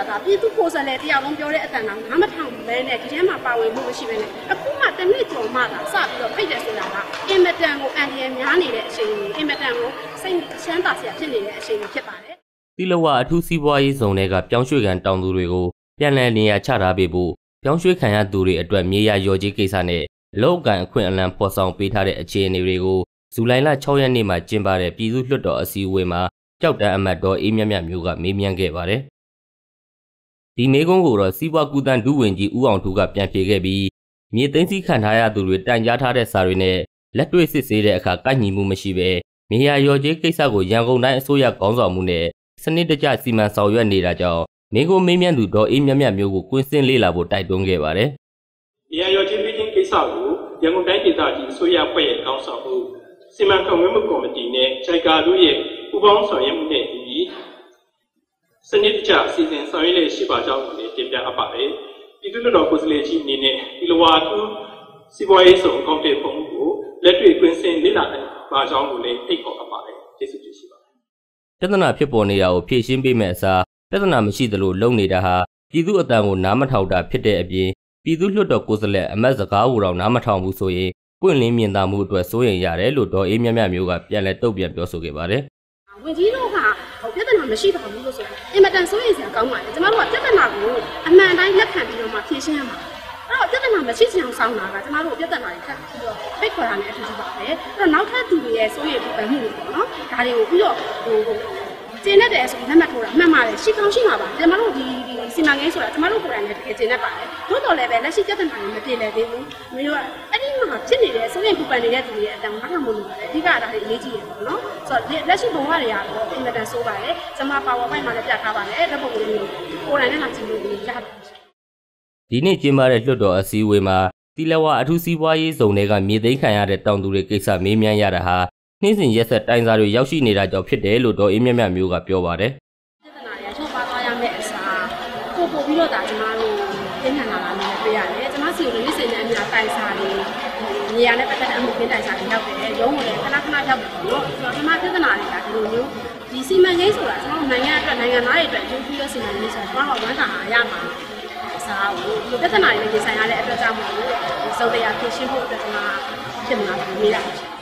တာဒါပြည်သူကိုယ်စားလှယ်တရားလုံးပြောတဲ့အတန်ကငါမထောင်ပဲနဲ့ဒီထဲမှာပါဝင်မှုမရှိပဲနဲ့အခုမှတစ်နှစ်ကျော်မှသာစပြီးတော့ဖိတ်တယ်ဆိုတာကအင်မတန်ကိုအန်ဒီယများနေတဲ့အချိန်ကြီးအင်မတန်ကိုစိတ်ချမ်းသာစရာဖြစ်နေတဲ့အချိန်ကြီးဖြစ်ပါတယ်တိလဝအထူးစီးပွားရေးဇုံတွေကပြောင်းရွှေ့ကန်တောင်သူတွေကိုပြန်လည်နေရာချထားပေးဖို့ပြောင်းရွှေ့ခံရသူတွေအတွက်မြေယာရော်ကြီးကိစ္စနဲ့လောက်ကံအခွင့်အလမ်းဖော်ဆောင်ပေးထားတဲ့အခြေအနေတွေကိုဇူလိုင်လ6ရက်နေ့မှာကျင်းပတဲ့ပြည်သူ့လွှတ်တော်အစည်းအဝေးမှာ ကြောက်တန်းအမတ်တော်အေးမြတ်မြတ်မျိုးကမေးမြန်းခဲ့ပါတယ်။ဒီမေးခွန်းကိုတော့စီးပွားကူတန်းဒုဝန်ကြီးဦးအောင်ထူးကပြန်ဖြေခဲ့ပြီးမြေသိမ်းစည်းခံထားရသူတွေတိုင်ကြားထားတဲ့စာတွေနဲ့လက်တွေ့စစ်ဆေးတဲ့အခါကိုက်ညီမှုမရှိဘဲမြေယာရော်ကြီးကိစ္စကိုရန်ကုန်တိုင်းအစိုးရကောင်းဆောင်မှုနဲ့စနစ်တကျစီမံဆောင်ရွက်နေတာကြောင့်မင်းကိုမင်းမြတ်သူတော်အေးမြတ်မြတ်မျိုးကိုကွင်းစင်းလေးလာဖို့တိုက်တွန်းခဲ့ပါတယ်။ရန်ရော်ချင်းပြည်ချင်းကိစ္စကိုရန်ကုန်တိုင်းဒေသကြီးအစိုးရဖွဲ့ရဲ့ကောင်းဆောင်မှုစီမံခန့်ခွဲမှုကော်မတီနဲ့ဂျိုက်ကာတို့ရဲ့ ပူးပေါင်းဆောင်ရွက်မှုနဲ့အညီစနစ်တကျစီစဉ်ဆောင်ရွက်လေရှိပါကြောင်းကိုလည်းတင်ပြအပ်ပါတယ်။ပြည်သူ့လွှတ်တော်ကိုယ်စားလှယ်ကြီးအနေနဲ့ဒီလိုဝါသူစီပွားရေးဆောင်ကောင်းတဲ့ပုံမှုကိုလက်တွေ့ကွင်းစင်လေ့လာနိုင်ပါကြောင်းကိုလည်းအိတ်ခေါ်အပ်ပါတယ်။ကျေးဇူးတင်ရှိပါတယ်။ပြဿနာဖြစ်ပေါ်နေတာကိုဖြေရှင်းပေးမဲ့အစားပြဿနာမရှိသလိုလုပ်နေတာဟာပြည်သူအတန်ကိုနားမထောင်တာဖြစ်တဲ့အပြင်ပြည်သူ့လွှတ်တော်ကိုယ်စားလှယ်အမတ်စကားကိုတော့နားမထောင်ဘူးဆိုရင်ပွင့်လင်းမြင်သာမှုအတွက်စိုးရိမ်ရတယ်လို့ဒေါ်အေးမြတ်မြတ်မျိုးကပြန်လည်တုံ့ပြန်ပြောဆိုခဲ့ပါတယ် ဝင်ကြီးတို့ကဟိုပြဿနာမရှိပါဘူးလို့ဆိုရင်အင်မတန်စိုးရိမ်စရာကောင်းပါတယ်ကျမတို့ကပြဿနာကိုအမှန်တိုင်းလက်ခံပြီးတော့မှဖြေရှင်းရမှာအဲ့တော့ပြဿနာမရှိချင်အောင်စောင်းတာကကျမတို့ပြဿနာတွေထပ်ပြီးတော့ဖိတ်ခေါ်တာနဲ့အထူးကြီးပါပဲအဲ့တော့နောက်ထပ်သူတွေရဲ့စိုးရိမ်ပူပန်မှုတွေပေါ့နော်ဒါတွေကိုပြီးတော့ဟိုဟို ကျင်းတဲ့တယ်ဆိုရင်လက်မှတ်ထိုးတာမှန်ပါတယ်ရှိကောင်းရှိမှာပါကျမတို့ဒီဒီစီမံကိန်းဆိုတာကျမတို့ကိုယ်တိုင်လည်းတကယ်ကျင်းတတ်ပါတယ်သို့တော်လည်းပဲလက်ရှိပြဿနာတွေမပြေလည်သေးဘူးမျိုးကအဲ့ဒီမှာဖြစ်နေတဲ့စိုးရိမ်ပူပန်နေတဲ့သူတွေရဲ့အတောင်မှတ်မှုလို့ပါတယ်အဓိကဒါတွေအရေးကြီးတယ်ပေါ့နော်ဆိုတော့လက်ရှိဘဝတွေကတော့အင်မတန်ဆိုးပါတယ်ကျမပါဝါပိုက်မှာလည်းပြထားပါတယ်ဓာတ်ပုံလေးကိုယ်တိုင်နဲ့လာကြည့်လို့ရပါတယ်။ဒီနေ့ကျင်းပတဲ့လွှတ်တော်အစည်းအဝေးမှာတီလဝအထူးစီးပွားရေးဇုံတွေကမြေသိမ်းခံရတဲ့တောင်သူတွေကိစ္စမေးမြန်းရတာဟာ နှင်းစင်ရက်ဆက်တိုင်စာတွေရောက်ရှိနေတာကြောင့်ဖြစ်တယ်လို့ဒေါ်အေးမြတ်မြတ်မျိုးကပြောပါတယ်ပြဿနာတွေချုပ်ပါသွားရမယ့်အစားပို့ပို့ပြီးတော့ဒါကျမတို့ပြင်းထန်လာတာမျိုးတွေ့ရတယ်ကျမစီကိုလည်းစိတ်နဲ့အများတိုင်စာတွေနေရာနဲ့ပတ်သက်တဲ့အမှုခင်းတိုင်စာတွေရောက်တယ်ရုံးကိုလည်းခဏခဏရောက်တယ်ပေါ့နော်ဆိုတော့ကျမပြဿနာတွေကဒီလိုမျိုးဒီစီမံကိန်းဆိုတာကျမတို့နိုင်ငံအတွက်နိုင်ငံသားတွေအတွက်အကျိုးပြုတဲ့စီမံကိန်းဆိုတော့ကျမတို့ဝန်ခံအားရမှာအစားကိုဒီပြဿနာတွေနဲ့ရင်ဆိုင်ရတဲ့အတွက်ကြောင့်မို့လို့စုံတရားဖြေရှင်းဖို့အတွက်ကျမဖြစ်မှာလို့မေးတာဖြစ်